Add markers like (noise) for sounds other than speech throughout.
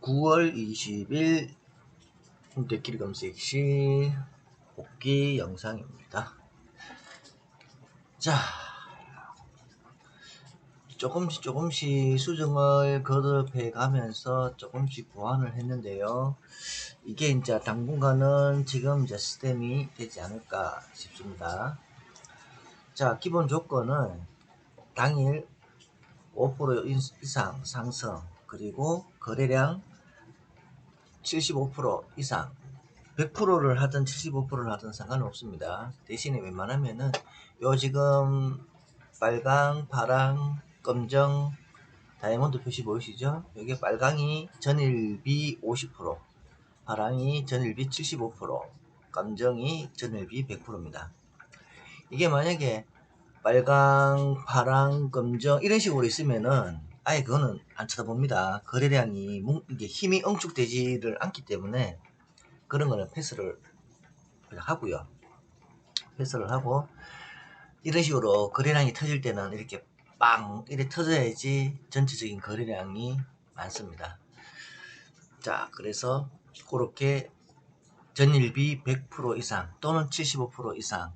9월 20일 hun대끼리 검색 시 복귀 영상입니다. 자, 조금씩 조금씩 수정을 거듭해 가면서 조금씩 보완을 했는데요. 이게 이제 당분간은 지금 이제 시스템이 되지 않을까 싶습니다. 자, 기본 조건은 당일 5% 이상 상승, 그리고 거래량 75% 이상 100%를 하든 75%를 하든 상관 없습니다. 대신에 웬만하면은 요 지금 빨강, 파랑, 검정, 다이아몬드 표시 보이시죠? 여기 빨강이 전일비 50%, 파랑이 전일비 75%, 검정이 전일비 100%입니다. 이게 만약에 빨강, 파랑, 검정 이런 식으로 있으면은 아예 그거는 안 쳐다봅니다. 거래량이 이게 힘이 응축되지를 않기 때문에 그런 거는 패스를 하고요. 패스를 하고 이런 식으로 거래량이 터질 때는 이렇게 빵 이렇게 터져야지 전체적인 거래량이 많습니다. 자 그래서 그렇게 전일비 100% 이상 또는 75% 이상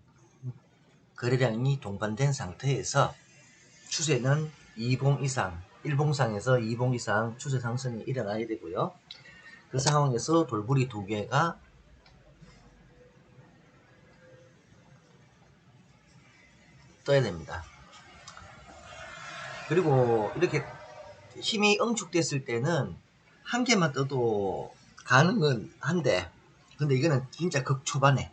거래량이 동반된 상태에서 추세는 2봉 이상 1봉상에서 2봉 이상 추세 상승이 일어나야 되고요. 그 상황에서 돌부리 두 개가 떠야 됩니다. 그리고 이렇게 힘이 응축됐을 때는 한 개만 떠도 가능은 한데 근데 이거는 진짜 극초반에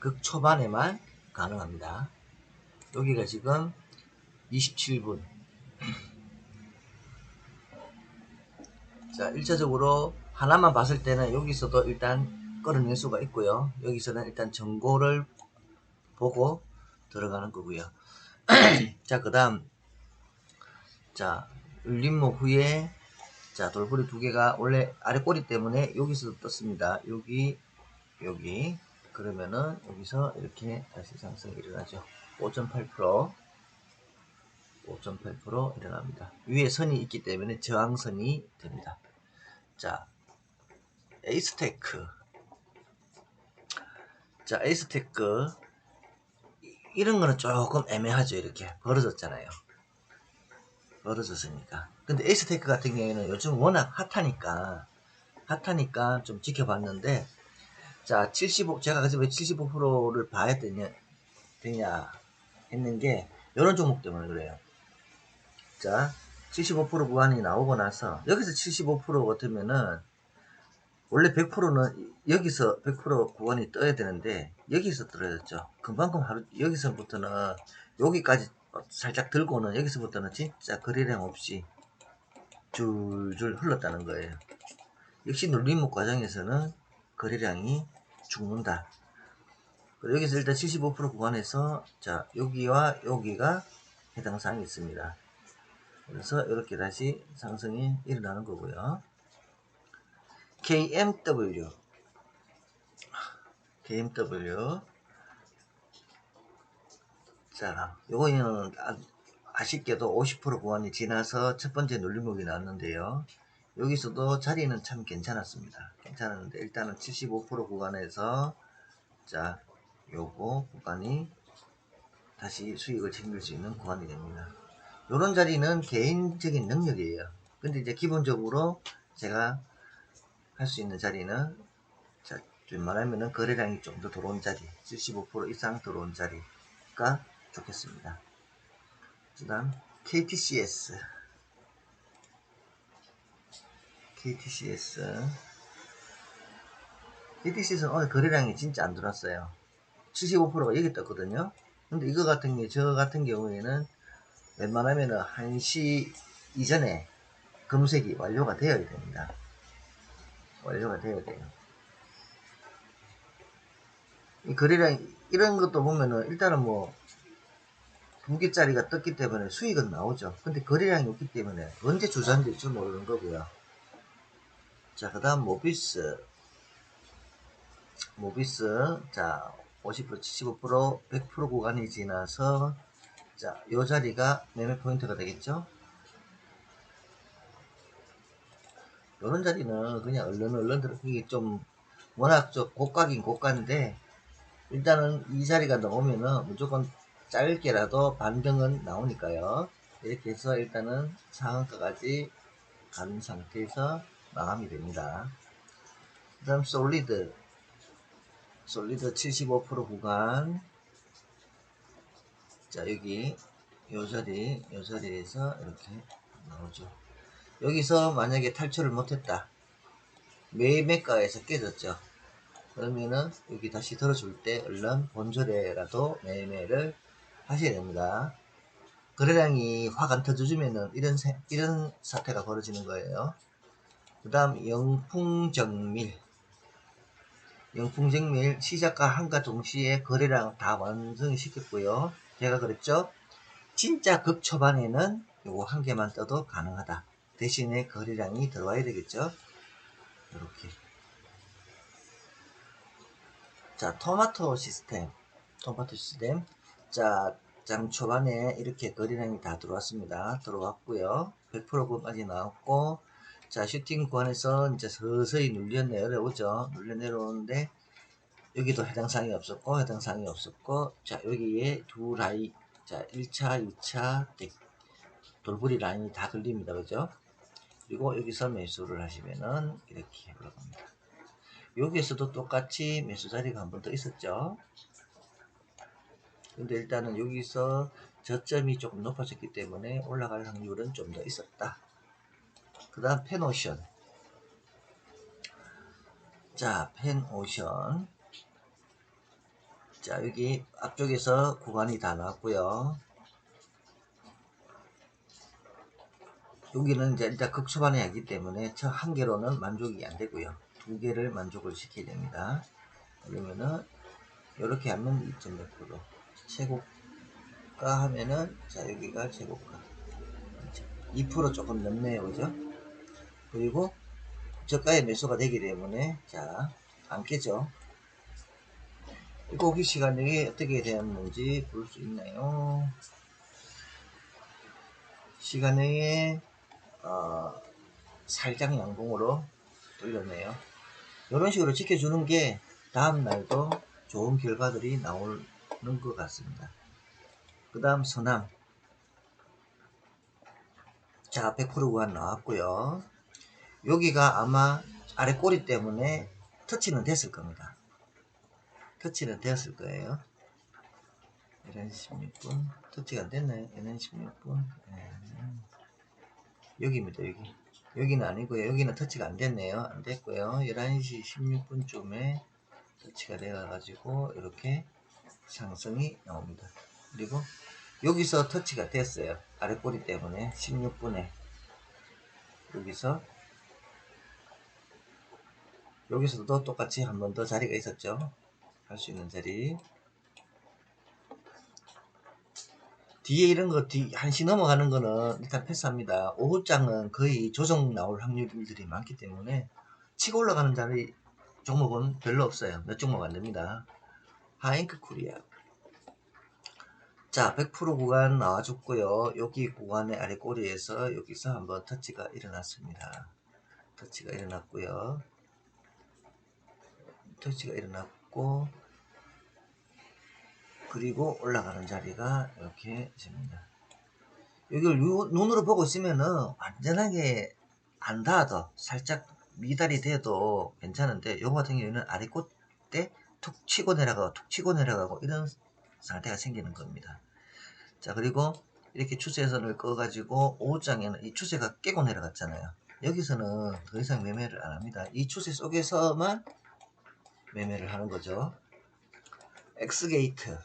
극초반에만 가능합니다. 여기가 지금 27분 자 1차적으로 하나만 봤을 때는 여기서도 일단 끌어낼 수가 있고요. 여기서는 일단 정보를 보고 들어가는 거고요. (clears throat) 자, 그 다음, 자, 울림목 후에, 자, 돌부리 두 개가 원래 아래 꼬리 때문에 여기서 떴습니다. 여기, 여기. 그러면은 여기서 이렇게 다시 상승이 일어나죠. 5.8%, 5.8% 일어납니다. 위에 선이 있기 때문에 저항선이 됩니다. 자, 에이스테크. 자, 에이스테크. 이런 거는 조금 애매하죠. 이렇게 벌어졌잖아요. 벌어졌으니까. 근데 에이스테크 같은 경우에는 요즘 워낙 핫하니까, 핫하니까 좀 지켜봤는데, 자, 75, 제가 그래서 왜 75%를 봐야 되냐, 되냐 했는 게, 이런 종목 때문에 그래요. 자, 75% 구간이 나오고 나서, 여기서 75% 같으면은, 원래 100%는 여기서 100% 구간이 떠야 되는데 여기서 떨어졌죠. 그만큼 하루 여기서부터는 여기까지 살짝 들고는 여기서부터는 진짜 거래량 없이 줄줄 흘렀다는 거예요. 역시 눌림목 과정에서는 거래량이 죽는다. 여기서 일단 75% 구간에서 자 여기와 여기가 해당 사항이 있습니다. 그래서 이렇게 다시 상승이 일어나는 거고요. KMW KMW 자 요거는 아 쉽게도 50% 구간이 지나서 첫 번째 눌림목이 나왔는데요. 여기서도 자리는 참 괜찮았습니다. 괜찮았는데 일단은 75% 구간에서 자 요거 구간이 다시 수익을 챙길 수 있는 구간이 됩니다 요런 자리는 개인적인 능력이에요. 근데 이제 기본적으로 제가 할 수 있는 자리는 자 웬만하면은 거래량이 좀 더 들어온 자리 75% 이상 들어온 자리가 좋겠습니다. 그 다음 KTCS KTCS KTCS는 오늘 거래량이 진짜 안 들어왔어요. 75%가 여기 떴거든요. 근데 이거 같은 게 저 같은 경우에는 웬만하면은 1시 이전에 검색이 완료가 되어야 됩니다 완료가 되어야 돼요. 이 거래량 이런 것도 보면은 일단은 뭐 두 개짜리가 떴기 때문에 수익은 나오죠. 근데 거래량이 없기 때문에 언제 주저앉을지 모르는 거고요. 자, 그 다음 모비스. 모비스. 자, 50%, 75%, 100% 구간이 지나서 자, 요 자리가 매매 포인트가 되겠죠. 요런 자리는 그냥 얼른 얼른 들어 이게 좀 워낙 좀 고가긴 고가인데 일단은 이 자리가 나오면은 무조건 짧게라도 반등은 나오니까요. 이렇게 해서 일단은 상한가까지 간 상태에서 마감이 됩니다. 그 다음 솔리드 솔리드 75% 구간 자 여기 요 자리 요 자리에서 이렇게 나오죠. 여기서 만약에 탈출을 못했다. 매매가에서 깨졌죠. 그러면은 여기 다시 들어줄 때 얼른 본절에라도 매매를 하셔야 됩니다. 거래량이 확 안 터져주면은 이런 세- 이런 사태가 벌어지는 거예요. 그 다음 영풍정밀. 영풍정밀 시작과 한가 동시에 거래량 다 완성시켰고요 제가 그랬죠? 진짜 극초반에는 요거 한 개만 떠도 가능하다. 대신에 거래량이 들어와야 되겠죠? 이렇게. 자 토마토 시스템. 토마토 시스템. 자 장 초반에 이렇게 거래량이 다 들어왔습니다. 들어왔고요. 100%까지 나왔고. 자 슈팅 구간에서 이제 서서히 눌려 내려오죠? 눌려 내려오는데 여기도 해당 사항이 없었고 해당 사항이 없었고 자 여기에 두 라인 자 1차 2차 돌부리 라인이 다 걸립니다. 그죠? 그리고 여기서 매수를 하시면은 이렇게 올라갑니다. 여기에서도 똑같이 매수 자리가 한 번 더 있었죠? 근데 일단은 여기서 저점이 조금 높아졌기 때문에 올라갈 확률은 좀 더 있었다. 그 다음 펜오션. 자 펜오션 자 여기 앞쪽에서 구간이 다 나왔고요. 여기는 이제 극초반에 하기 때문에 저 한 개로는 만족이 안 되고요. 두 개를 만족을 시켜야 됩니다. 그러면은 이렇게 하면 2.1% 최고가 하면은 자 여기가 최고가. 2% 조금 넘네요. 그죠? 그리고 저가의 매수가 되기 때문에 자 안 깨죠 고기 시간이 어떻게 되었는지 볼 수 있나요? 시간에 어, 살짝 양봉으로 돌렸네요. 이런 식으로 지켜주는 게 다음 날도 좋은 결과들이 나오는 것 같습니다. 그 다음 서남 자 100% 구간 나왔고요. 여기가 아마 아래 꼬리 때문에 터치는 됐을 겁니다. 터치는 되었을 거예요. 11시 16분. 터치가 안 됐나요? 11시 16분. 네. 여기입니다, 여기. 여기는 아니고요. 여기는 터치가 안 됐네요. 안 됐고요. 11시 16분쯤에 터치가 되어 가지고, 이렇게 상승이 나옵니다. 그리고 여기서 터치가 됐어요. 아래 꼬리 때문에 16분에. 여기서 여기서도 똑같이 한 번 더 자리가 있었죠. 할 수 있는 자리. 뒤에 이런 거, 뒤, 한시 넘어가는 거는 일단 패스합니다. 오후장은 거의 조정 나올 확률들이 많기 때문에 치고 올라가는 자리 종목은 별로 없어요. 몇 종목 안 됩니다. 하잉크 코리아. 자, 100% 구간 나와줬고요. 여기 구간의 아래 꼬리에서 여기서 한번 터치가 일어났습니다. 터치가 일어났고요. 터치가 일어났고 그리고 올라가는 자리가 이렇게 있습니다. 여기를 요- 눈으로 보고 있으면은 완전하게 안 닿아도 살짝 미달이 돼도 괜찮은데 요거 같은 경우에는 아래 꽃에 툭 치고 내려가고 툭 치고 내려가고 이런 상태가 생기는 겁니다. 자 그리고 이렇게 추세선을 꺼가지고 오후장에는 이 추세가 깨고 내려갔잖아요. 여기서는 더 이상 매매를 안 합니다. 이 추세 속에서만 매매를 하는 거죠. 엑스게이트.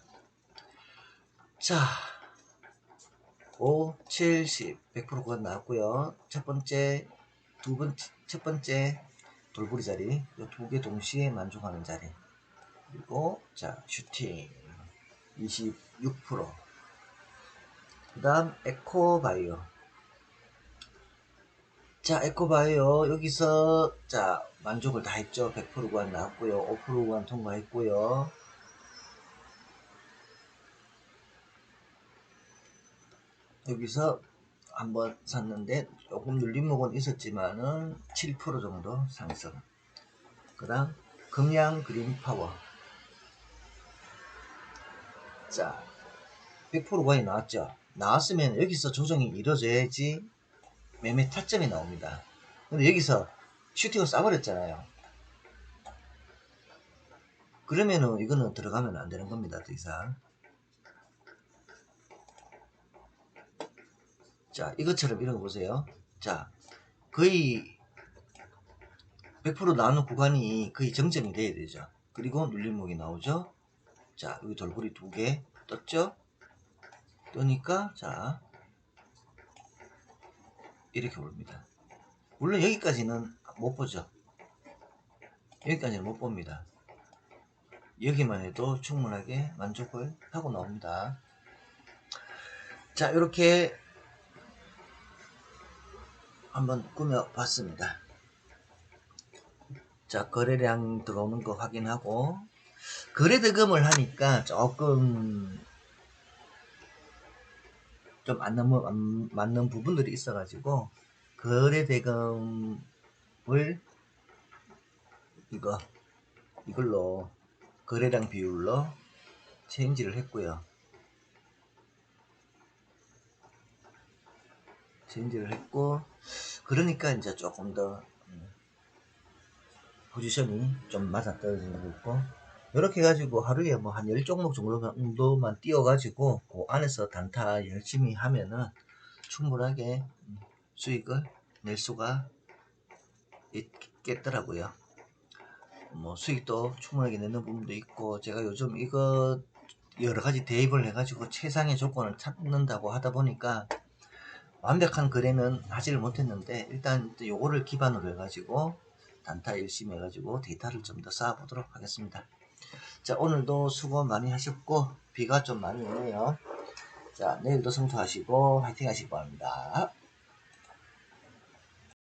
자, 5, 70, 100%가 나왔고요. 첫 번째, 두 번째, 첫 번째 돌부리 자리, 이 두 개 동시에 만족하는 자리. 그리고 자, 슈팅 26%. 그 다음 에코바이오. 자, 에코바이오 여기서 자 만족을 다 했죠. 100% 구간 나왔고요. 5% 구간 통과했고요. 여기서 한번 샀는데 조금 눌림목은 있었지만은 7% 정도 상승. 그 다음 금양 그린 파워. 자, 100% 거의 나왔죠. 나왔으면 여기서 조정이 이루어져야지 매매 타점이 나옵니다. 근데 여기서 슈팅을 쏴버렸잖아요. 그러면은 이거는 들어가면 안 되는 겁니다. 더 이상. 자, 이것처럼 이런 거 보세요. 자, 거의 100% 나오는 구간이 거의 정점이 돼야 되죠. 그리고 눌림목이 나오죠. 자, 여기 돌고리 두 개 떴죠? 뜨니까, 자, 이렇게 올립니다. 물론 여기까지는 못 보죠. 여기까지는 못 봅니다. 여기만 해도 충분하게 만족을 하고 나옵니다. 자, 이렇게 한번 꾸며봤습니다. 자, 거래량 들어오는 거 확인하고, 거래 대금을 하니까 조금 좀 안 넘어, 안 맞는 부분들이 있어가지고, 거래 대금을 이거, 이걸로 거래량 비율로 체인지를 했고요. 체인지를 했고, 그러니까 이제 조금 더 음, 포지션이 좀 맞아 떨어지는 거 있고 이렇게 해가지고 하루에 뭐 한 10종목 정도만 띄워가지고 그 안에서 단타 열심히 하면은 충분하게 음, 수익을 낼 수가 있겠더라고요. 뭐 수익도 충분하게 내는 부분도 있고 제가 요즘 이거 여러 가지 대입을 해가지고 최상의 조건을 찾는다고 하다 보니까 완벽한 거래는 하지를 못했는데 일단 요거를 기반으로 해가지고 단타 열심히 해가지고 데이터를 좀 더 쌓아보도록 하겠습니다. 자 오늘도 수고 많이 하셨고 비가 좀 많이 오네요. 자 내일도 성투하시고 화이팅 하시기 바랍니다.